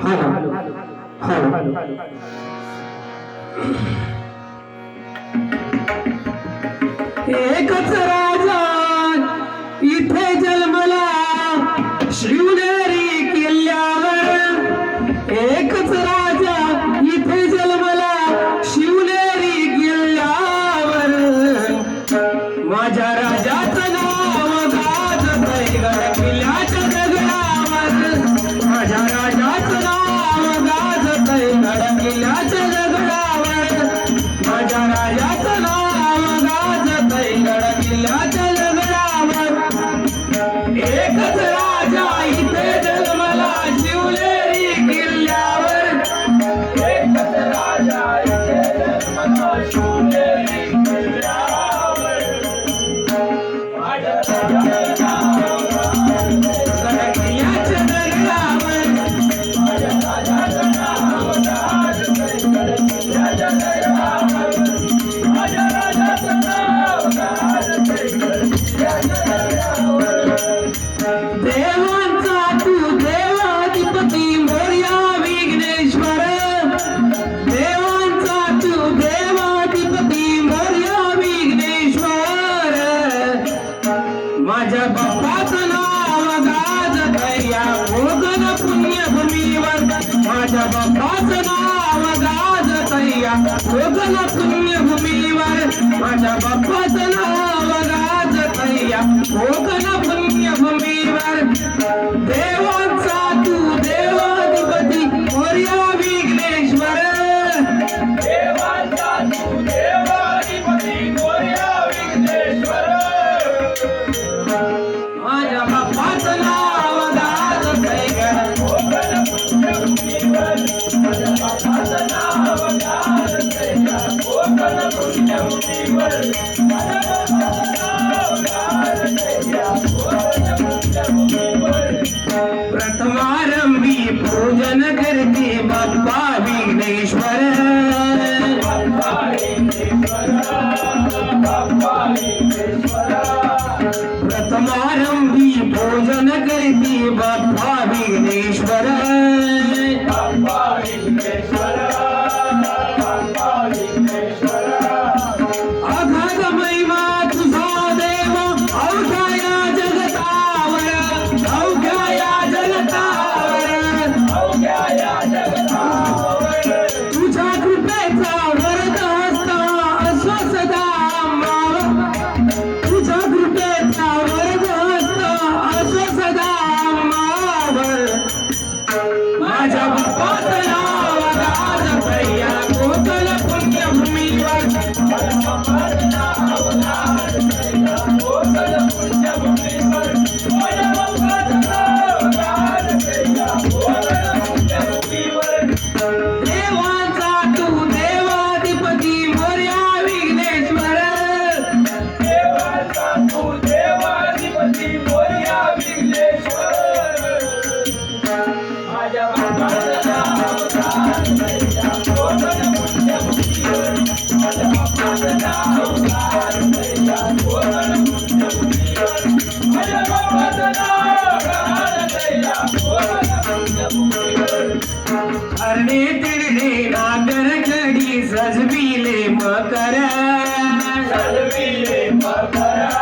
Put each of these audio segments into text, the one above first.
Hello hello एकच पुण्यभूमीवर माझ्या बाप्पाचं नाव नगर के बाप्पा विघ्नेश्वर प्रथमारंभी भोजन करते बाबा सजविले मकर. सजविले मकरा.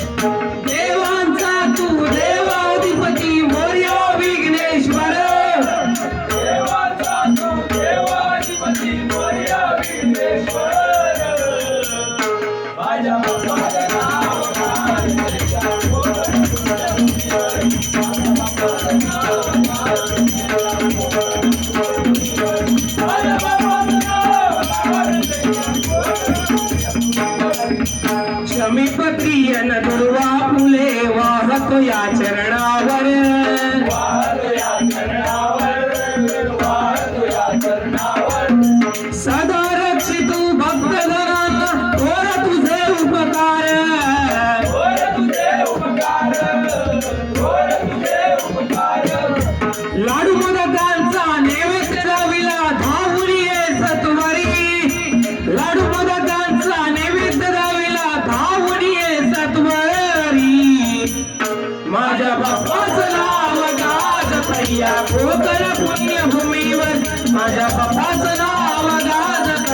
प्रियन दुर्वा फुले वाहतो या चरणावर.